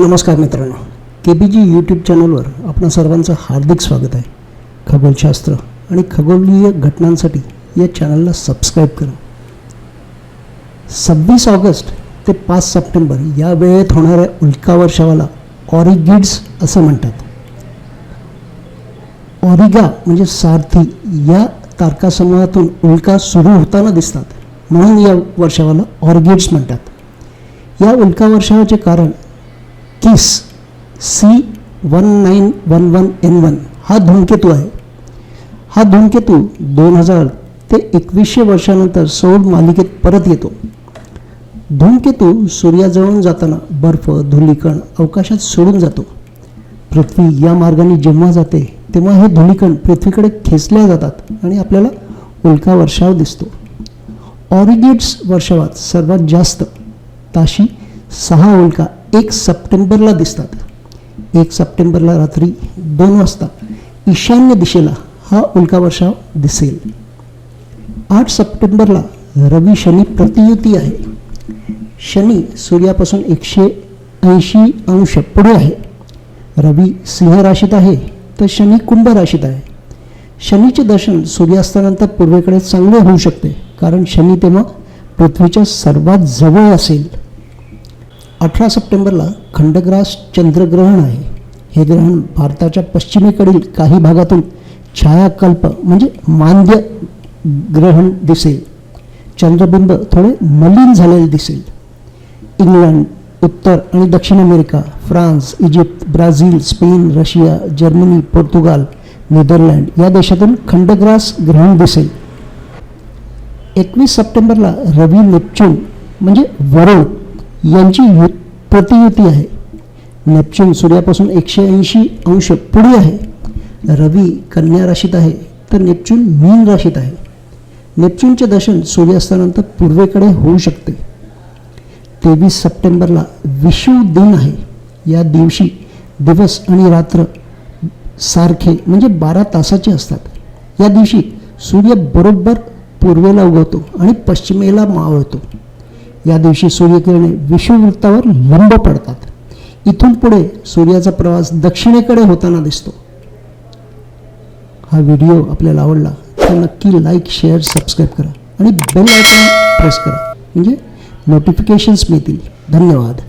नमस्कार मित्रांनो. के बी जी यूट्यूब चॅनलवर आपणा सर्वांचं हार्दिक स्वागत आहे. खगोलशास्त्र आणि खगोलीय घटनांसाठी या चॅनलला सबस्क्राईब करा. सव्वीस ऑगस्ट ते पाच सप्टेंबर या वेळेत होणाऱ्या उल्का वर्षावाला ऑरिगिड्स असं म्हणतात. ऑरिगा म्हणजे सारथी या तारकासमूहातून उल्का सुरू होताना दिसतात. म्हणून या वर्षावाला ऑर्गिड्स म्हणतात. या उल्का वर्षावाचे कारण Kiess? C one nine one one N one हा धूमकेतू आहे. हा धूमकेतू दोन हजार ते एकवीसशे वर्षानंतर सौर मालिकेत परत येतो. धूमकेतू सूर्याजवळून जाताना बर्फ धुलीकण अवकाशात सोडून जातो. पृथ्वी या मार्गाने जेव्हा जाते तेव्हा हे धुलीकण पृथ्वीकडे खेचल्या जातात आणि आपल्याला उल्का वर्षाव दिसतो. ऑरिगेट्स वर्षावात सर्वात जास्त ताशी सहा उल्का एक सप्टेंबरला दिसतात. एक सप्टेंबरला रात्री दोन वाजता ईशान्य दिशेला हा उल्का वर्षाव दिसेल. आठ सप्टेंबरला रवी शनी प्रतियुती आहे. शनी सूर्यापासून एकशे ऐंशी अंश पुढे आहे. रवी सिंह राशीत आहे तर शनी कुंभ राशीत आहे. शनीचे दर्शन सूर्यास्तानंतर पूर्वेकडे चांगले होऊ शकते कारण शनी तेव्हा पृथ्वीच्या सर्वात जवळ असेल. अठरा सप्टेंबरला खंडग्रास चंद्रग्रहण आहे. हे ग्रहण भारताच्या पश्चिमेकडील काही भागातून छायाकल्प म्हणजे मांद्य ग्रहण दिसेल. चंद्रबिंब थोडे मलिन झालेले दिसेल. इंग्लंड उत्तर आणि दक्षिण America France Egypt Brazil Spain Russia Germany Portugal Netherland या देशातून खंडग्रास ग्रहण दिसेल. एकवीस सप्टेंबरला रवी नेपच्यून म्हणजे वरुण यांची यु प्रतियुती आहे. नेपच्यून सूर्यापासून एकशे ऐंशी अंश पुढे आहे. रवी कन्या राशीत आहे तर नेपच्यून मीन राशीत आहे. नेपच्यूनचे दर्शन सूर्यास्तानंतर पूर्वेकडे होऊ शकते. तेवीस सप्टेंबरला विषुव दिन आहे. या दिवशी दिवस आणि रात्र सारखे म्हणजे बारा तासाचे असतात. या दिवशी सूर्य बरोबर पूर्वेला उगवतो आणि पश्चिमेला मावळतो. या दिवशी सूर्यकिरणे विषुववृत्तावर लंब पडतात. इथून पुढे सूर्याचा प्रवास दक्षिणेकडे होताना दिसतो. हा व्हिडिओ आपल्याला आवडला तर नक्की लाईक शेअर सबस्क्राईब करा आणि बेल आयकॉन प्रेस करा. म्हणजे नोटिफिकेशन्स मिळतील. धन्यवाद.